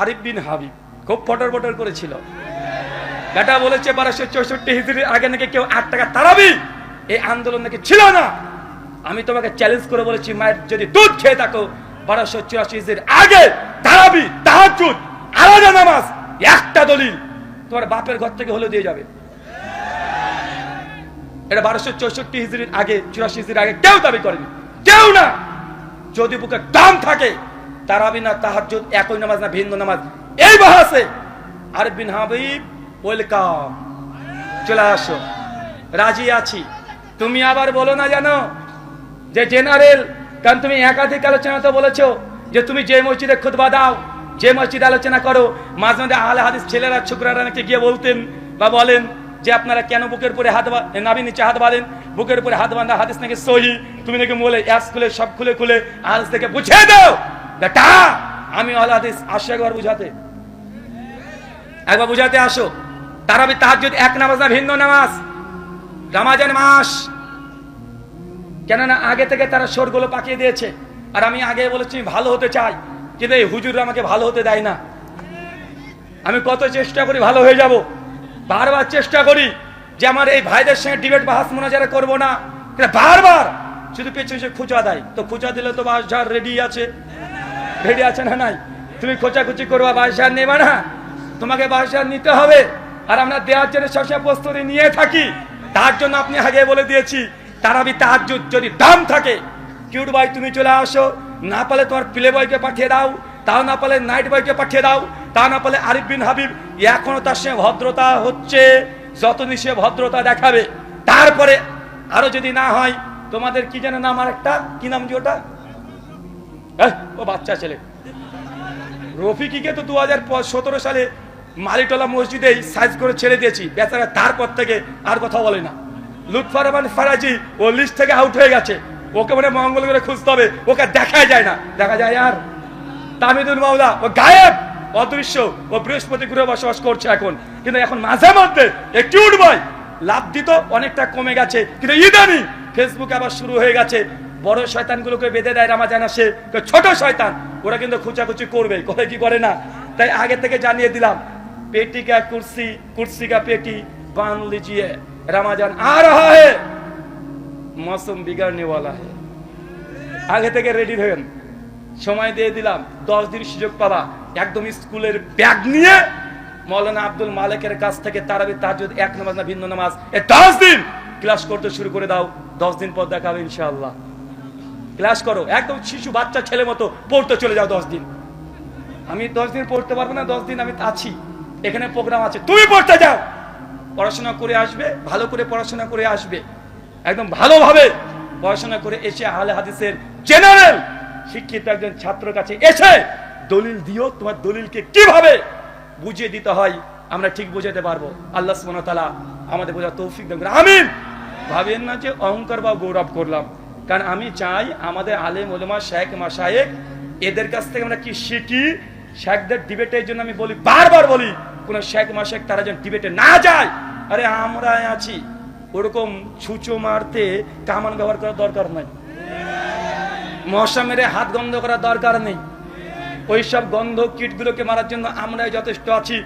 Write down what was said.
আরিফ বিন হাবিব, খুব ফটর ফটর করেছিল। বেটা বলেছে, বারোশো চৌষট্টি হিজড়ির আগে নাকি কেউ আট টাকা তারাবি? এই আন্দোলন নাকি ছিল না? আমি তোমাকে চ্যালেঞ্জ করে বলেছি, মায়ের যদি দুধ খেয়ে থাকো, বারোশো চুরাশি হিজড়ির আগে তারাবি তাহাজুদ আলাদা নামাজ, একটা দলিল, তোমার বাপের ঘর থেকে হলে দিয়ে যাবে। এটা বারোশো চৌষট্টি হিজড়ির আগে, চুরাশি হিজড়ির আগে কেউ দাবি করেনি। কেউ না। যদি বুকে দাম থাকে তারাবি না তাহাজ্জুদ, একই নামাজ না ভিন্ন নামাজ, এই বাহাসে আর বিন হাবিব, ওয়েলকাম। চলে আসো। রাজি আছি। তুমি আবার বলো না জানো যে জেনারেল, কারণ তুমি একাধিক আলোচনা তো বলেছ যে তুমি যে মসজিদে খুতবা দাও, যে মসজিদে আলোচনা করো, মাঝে মাঝে আহলে হাদিস ছেলেরা, ছোকরারা নাকি গিয়ে বলতেন বা বলেন যে আপনারা কেন বুকের উপরে হাত বা- নাভি নিচে হাত বাঁধেন? বুকের উপরে হাত বাঁধা হাদিস নাকি সহি? তুমি নাকি বলে এক খুলে সব খুলে খুলে হাদিস থেকে বুঝিয়ে দাও। বেটা, আমি আহলে হাদিস আসো একবার বুঝাতে। একবার বুঝাতে আসো। তারাবি যদি এক নামাজ না ভিন্ন নামাজ? রামাজান মাস। কেননা আগে থেকে তারা সোরগুলো পাকিয়ে দিয়েছে। আর আমি আগে বলেছি ভালো হতে চাই। কিন্তু এই হুজুররা আমাকে ভালো হতে দেয় না। আমি কত চেষ্টা করি ভালো হয়ে যাব। বারবার চেষ্টা করি যে আমার এই ভাইদের সঙ্গে ডিবেট বা বাহাস মোনাজারা করব না। বারবার শুধু পেছনে খুচা দেয়। তো খুচা দিলে তো বাস রেডি আছে। রেডি আছে না নাই তুমি খোঁচাখুচি করবা বাসার নেবা না তোমাকে বাসার নিতে হবে আর আমরা দেওয়ার জন্য সবসময় প্রস্তুতি নিয়ে থাকি তার জন্য আপনি আগে বলে দিয়েছি তার তারাবি তার যদি দাম থাকে কিউট ভাই তুমি চলে আসো না পালে তোমার প্লে বয়কে পাঠিয়ে দাও তাও না পালে নাইট বয়কে পাঠিয়ে দাও তা না পালে আরিফ বিন হাবিব এখনও তার সঙ্গে ভদ্রতা হচ্ছে যতদিন সে ভদ্রতা দেখাবে তারপরে আরও যদি না হয় তোমাদের কি যেন নাম আর একটা কি নাম যে ওটা? ও বাচ্চা ছেলে। রফিকিকে তো দু হাজার সতেরো সালে মালিটলা মসজিদে সাইজ করে ছেড়ে দিয়েছি। বেচারা তারপর থেকে আর কথা বলে না। লুৎফা রহমান ফারাজি ও লিস্ট থেকে আউট হয়ে গেছে। ওকে মানে মঙ্গল করে খুঁজতে হবে। ওকে দেখাই যায় না। দেখা যায় আর। তামিদুল মাওলা, ও গায়েব, অদৃশ্য, ও বৃহস্পতি গ্রহে বসবাস করছে এখন। কিন্তু এখন মাঝে মধ্যে একটু উঠবই লাভ দিত অনেকটা কমে গেছে। কিন্তু ইদানি ফেসবুক আবার শুরু হয়ে গেছে। বড় শয়তানগুলোকে বেঁধে দেয় রামাজান আসে। ছোট শয়তান, ওরা কিন্তু খুচাখুচি করবে, করে কি করে না? তাই আগে থেকে জানিয়ে দিলাম, পেটি কা কুর্সি কুর্সি কা পেটি বান লিজিয়ে রামাজান আর হয় মৌসুম বিগাড়নেওয়ালা হে। আগে থেকে রেডি হন সময় দিয়ে দিলাম, দশ দিন সুযোগ পাবা। একদম স্কুলের ব্যাগ নিয়ে মৌলানা আব্দুল মালিকের কাছ থেকে তারাবি যদি এক নামাজ না ভিন্ন নামাজ, এ দশ দিন ক্লাস করতে শুরু করে দাও। দশ দিন পর দেখাবে ইনশাআল্লাহ। ক্লাস করো, একদম শিশু, বাচ্চা, ছেলে মতো পড়তে চলে যাও দশ দিন। আমি দশ দিন পড়তে পারব না, দশ দিন আমি আছি। এখানে প্রোগ্রাম আছে, তুমি পড়তে যাও। পড়াশোনা করে আসবে, ভালো করে পড়াশোনা করে আসবে। একদম ভালোভাবে পড়াশোনা করে এসে আহলে হাদিসের জেনারেল শিক্ষিত একজন ছাত্র কাছে এসে দলিল দিও, তোমার দলিলকে কীভাবে বুঝিয়ে দিতে হয়, আমরা ঠিক বুঝাতে পারব। আল্লাহ ওয়া আমাদের বোঝা তৌফিক করুন। আমিন। ভাবেন না যে অহংকার বা গৌরব করলাম। কারণ আমি চাই আমাদের আলেম ওলেমা শেখ মাসায়েক এদের কাছ থেকে আমরা কি শিখি? শেখদের ডিবেটের জন্য আমি বলি, বারবার বলি, কোন শেখ মাসেক তারা যেন ডিবেটে না যায়। আরে আমরা আছি। ওরকম ছুঁচো মারতে কামান ব্যবহার করার দরকার নাই। মশা মেরে হাত গন্ধ করার দরকার নেই। ওইসব গন্ধ, কীটগুলোকে মারার জন্য আমরাই যথেষ্ট আছি।